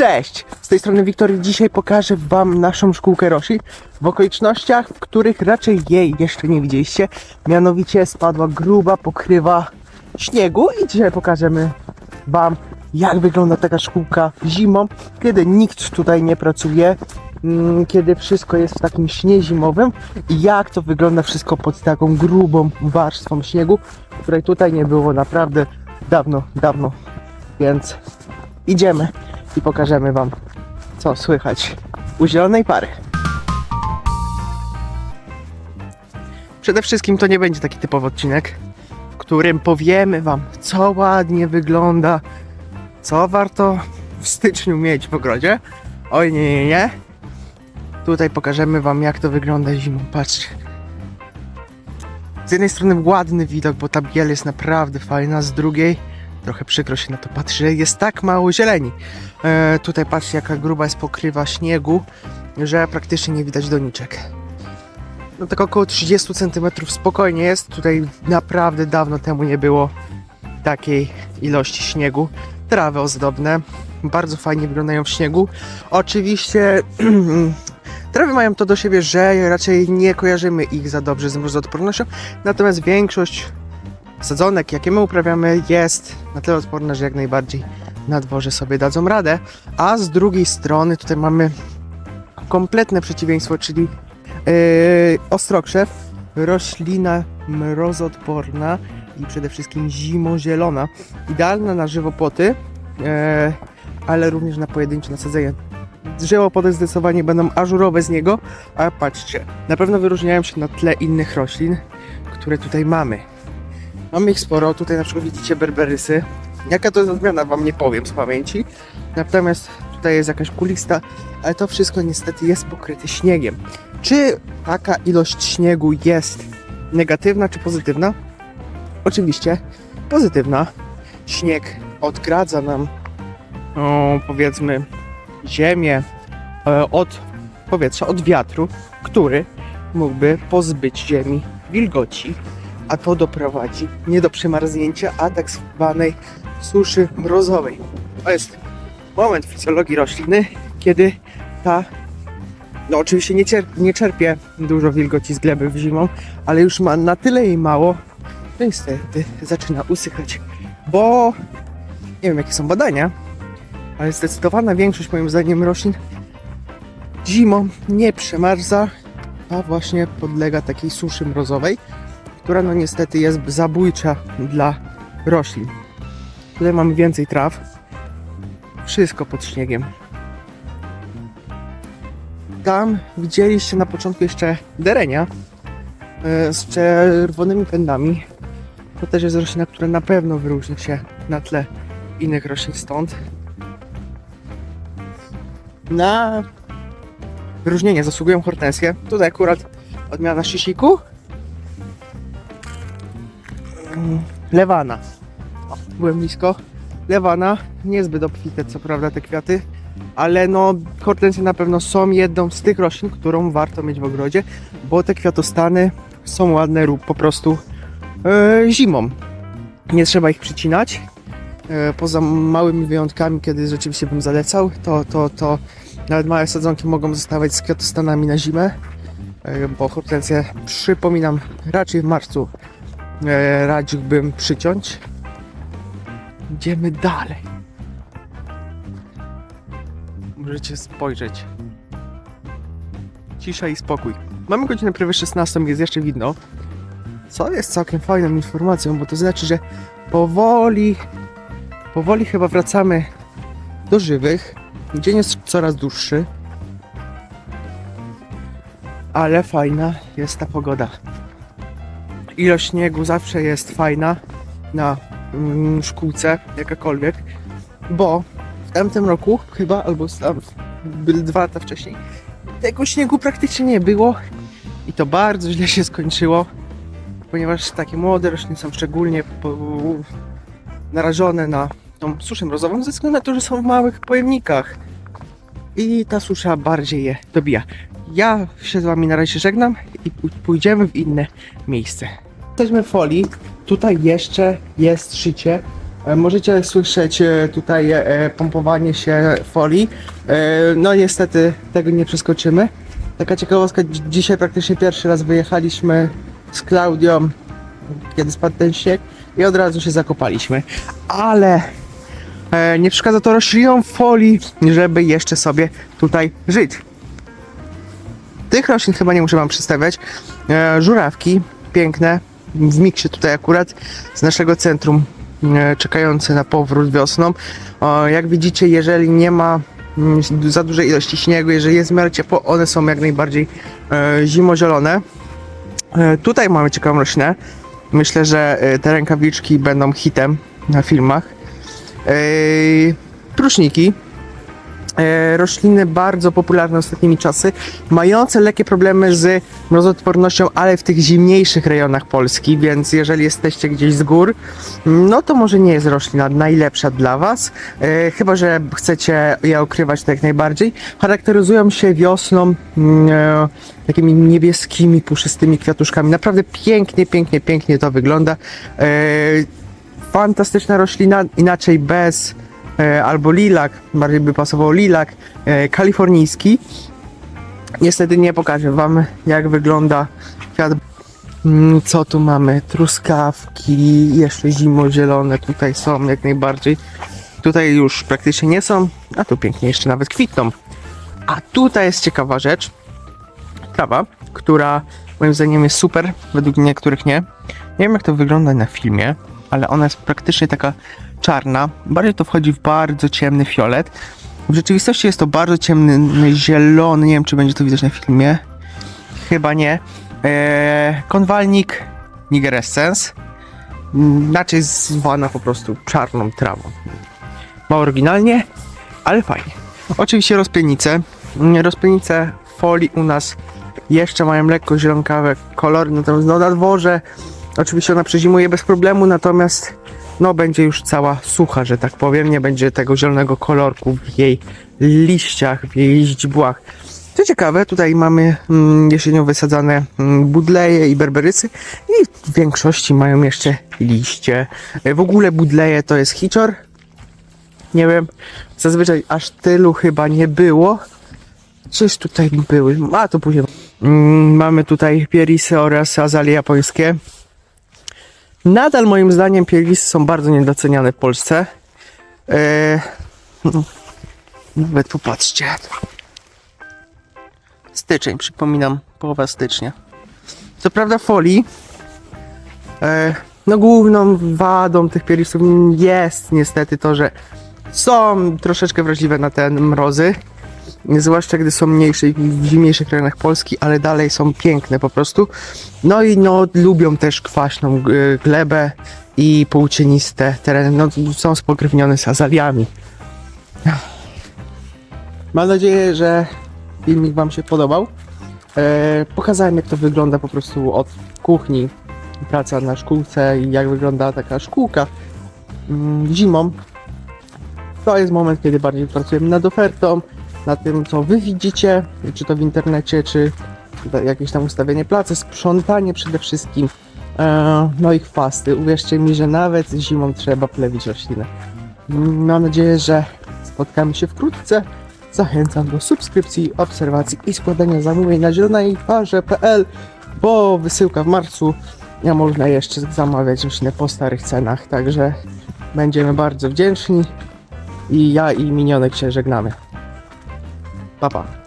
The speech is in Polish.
Cześć! Z tej strony Wiktory. Dzisiaj pokażę Wam naszą szkółkę Roshi w okolicznościach, w których raczej jej jeszcze nie widzieliście. Mianowicie spadła gruba pokrywa śniegu i dzisiaj pokażemy Wam, jak wygląda taka szkółka zimą, kiedy nikt tutaj nie pracuje, mm, kiedy wszystko jest w takim śnie zimowym i jak to wygląda wszystko pod taką grubą warstwą śniegu, której tutaj nie było naprawdę dawno, dawno. Więc idziemy i pokażemy Wam, co słychać u zielonej pary. Przede wszystkim to nie będzie taki typowy odcinek, w którym powiemy Wam, co ładnie wygląda, co warto w styczniu mieć w ogrodzie. Oj, nie, nie, nie. Tutaj pokażemy Wam, jak to wygląda zimą. Patrzcie. Z jednej strony ładny widok, bo ta biel jest naprawdę fajna, z drugiej trochę przykro się na to patrzy, jest tak mało zieleni. E, tutaj patrzcie, jaka gruba jest pokrywa śniegu, że praktycznie nie widać doniczek. No tak około 30 cm spokojnie jest. Tutaj naprawdę dawno temu nie było takiej ilości śniegu. Trawy ozdobne, bardzo fajnie wyglądają w śniegu. Oczywiście trawy mają to do siebie, że raczej nie kojarzymy ich za dobrze z mrozoodpornością, natomiast większość sadzonek, jakie my uprawiamy, jest na tyle odporna, że jak najbardziej na dworze sobie dadzą radę. A z drugiej strony tutaj mamy kompletne przeciwieństwo, czyli yy, ostrokrzew, roślina mrozoodporna i przede wszystkim zimozielona. Idealna na żywopłoty, yy, ale również na pojedyncze nasadzenia. Żywopłoty zdecydowanie będą ażurowe z niego, a patrzcie, na pewno wyróżniają się na tle innych roślin, które tutaj mamy. Mamy ich sporo, tutaj na przykład widzicie berberysy. Jaka to jest odmiana, wam nie powiem z pamięci. Natomiast tutaj jest jakaś kulista, ale to wszystko niestety jest pokryte śniegiem. Czy taka ilość śniegu jest negatywna czy pozytywna? Oczywiście pozytywna. Śnieg odgradza nam, o, powiedzmy, ziemię e, od powietrza, od wiatru, który mógłby pozbyć ziemi wilgoci a to doprowadzi nie do przemarznięcia, a tak zwanej suszy mrozowej. To jest moment fizjologii rośliny, kiedy ta, no oczywiście nie, cier- nie czerpie dużo wilgoci z gleby w zimą, ale już ma na tyle jej mało, że niestety zaczyna usychać, bo nie wiem jakie są badania, ale zdecydowana większość moim zdaniem roślin zimą nie przemarza, a właśnie podlega takiej suszy mrozowej która no niestety jest zabójcza dla roślin. Tutaj mamy więcej traw. Wszystko pod śniegiem. Tam widzieliście na początku jeszcze derenia e, z czerwonymi pędami. To też jest roślina, która na pewno wyróżni się na tle innych roślin stąd. Na wyróżnienie zasługują hortensje. Tutaj akurat odmiana szysiku, Lewana. O, byłem blisko. Lewana, niezbyt obfite co prawda te kwiaty, ale no hortensje na pewno są jedną z tych roślin, którą warto mieć w ogrodzie, bo te kwiatostany są ładne lub po prostu e, zimą. Nie trzeba ich przycinać. E, poza małymi wyjątkami, kiedy rzeczywiście bym zalecał, to, to, to nawet małe sadzonki mogą zostawać z kwiatostanami na zimę, e, bo hortensje, przypominam, raczej w marcu radziłbym przyciąć. Idziemy dalej. Możecie spojrzeć. Cisza i spokój. Mamy godzinę prawie 16, jest jeszcze widno. Co jest całkiem fajną informacją, bo to znaczy, że powoli, powoli chyba wracamy do żywych. Dzień jest coraz dłuższy. Ale fajna jest ta pogoda ilość śniegu zawsze jest fajna na mm, szkółce, jakakolwiek, bo w tamtym roku chyba, albo tam, były dwa lata wcześniej, tego śniegu praktycznie nie było i to bardzo źle się skończyło, ponieważ takie młode rośliny są szczególnie narażone na tą suszę mrozową ze względu na to, że są w małych pojemnikach i ta susza bardziej je dobija. Ja się z Wami na razie żegnam i pój- pójdziemy w inne miejsce. Jesteśmy w folii. Tutaj jeszcze jest szycie. E, Możecie słyszeć e, tutaj e, pompowanie się folii. No niestety tego nie przeskoczymy. Taka ciekawostka, dzi- dzisiaj praktycznie pierwszy raz wyjechaliśmy z Klaudią, kiedy spadł ten śnieg i od razu się zakopaliśmy. Ale nie przeszkadza to roślinom folii, żeby jeszcze sobie tutaj żyć. Tych roślin chyba nie muszę wam przedstawiać. Żurawki, piękne, w miksie tutaj akurat z naszego centrum, e, czekające na powrót wiosną. Jak widzicie, jeżeli nie ma mm, za dużej ilości śniegu, jeżeli jest w miarę ciepło, one są jak najbardziej e, zimozielone. E, tutaj mamy ciekawą roślinę. Myślę, że te rękawiczki będą hitem na filmach. Pruszniki. E, rośliny bardzo popularne ostatnimi czasy, mające lekkie problemy z mrozotwornością, ale w tych zimniejszych rejonach Polski, więc jeżeli jesteście gdzieś z gór, no to może nie jest roślina najlepsza dla Was, e, chyba że chcecie je okrywać tak najbardziej. Charakteryzują się wiosną mm, e, takimi niebieskimi, puszystymi kwiatuszkami. Naprawdę pięknie, pięknie, pięknie to wygląda. Fantastyczna roślina, inaczej bez albo lilak, bardziej by pasował lilak e, kalifornijski. Niestety nie pokażę wam jak wygląda kwiat. Mm, Co tu mamy? Truskawki, jeszcze zimozielone tutaj są jak najbardziej. Tutaj już praktycznie nie są, a tu pięknie jeszcze nawet kwitną. A tutaj jest ciekawa rzecz. Trawa, która moim zdaniem jest super, według niektórych nie. Nie wiem jak to wygląda na filmie, ale ona jest praktycznie taka czarna. Bardziej to wchodzi w bardzo ciemny fiolet. W rzeczywistości jest to bardzo ciemny zielony. Nie wiem, czy będzie to widać na filmie. Chyba nie. Eee, konwalnik nigerescens. Inaczej zwana po prostu czarną trawą. Mało oryginalnie, ale fajnie. Oczywiście rozpiennice. Mm, Rozpiennice folii u nas jeszcze mają lekko zielonkawe kolory, natomiast no na dworze oczywiście ona przezimuje bez problemu, natomiast no będzie już cała sucha, że tak powiem, nie będzie tego zielonego kolorku w jej liściach, w jej źdźbłach. Co ciekawe, tutaj mamy mm, jesienią wysadzane mm, budleje i berberysy i w większości mają jeszcze liście. E, W ogóle budleje to jest hicior. Nie wiem, zazwyczaj aż tylu chyba nie było. Coś tutaj były, a to później. Mm, mamy tutaj pierisy oraz azalie japońskie. Nadal moim zdaniem pierisy są bardzo niedoceniane w Polsce. Eee, nawet popatrzcie. Styczeń, przypominam, połowa stycznia. Co prawda folii, e, no główną wadą tych pierisów jest niestety to, że są troszeczkę wrażliwe na te mrozy. Zwłaszcza gdy są mniejsze i w zimniejszych rejonach Polski, ale dalej są piękne po prostu. No i no lubią też kwaśną g- glebę i półcieniste tereny. No są spokrewnione z azaliami. Mam nadzieję, że filmik Wam się podobał. E, pokazałem jak to wygląda po prostu od kuchni, praca na szkółce i jak wygląda taka szkółka mm, zimą. To jest moment, kiedy bardziej pracujemy nad ofertą, nad tym co Wy widzicie, czy to w internecie, czy jakieś tam ustawienie pracy, sprzątanie przede wszystkim, e, no i chwasty. Uwierzcie mi, że nawet zimą trzeba plewić roślinę. Mm, Mam nadzieję, że spotkamy się wkrótce. Zachęcam do subskrypcji, obserwacji i składania zamówień na zielonej.pl, bo wysyłka w marcu, a można jeszcze zamawiać rośliny po starych cenach, także będziemy bardzo wdzięczni i ja i minionek się żegnamy. 爸爸。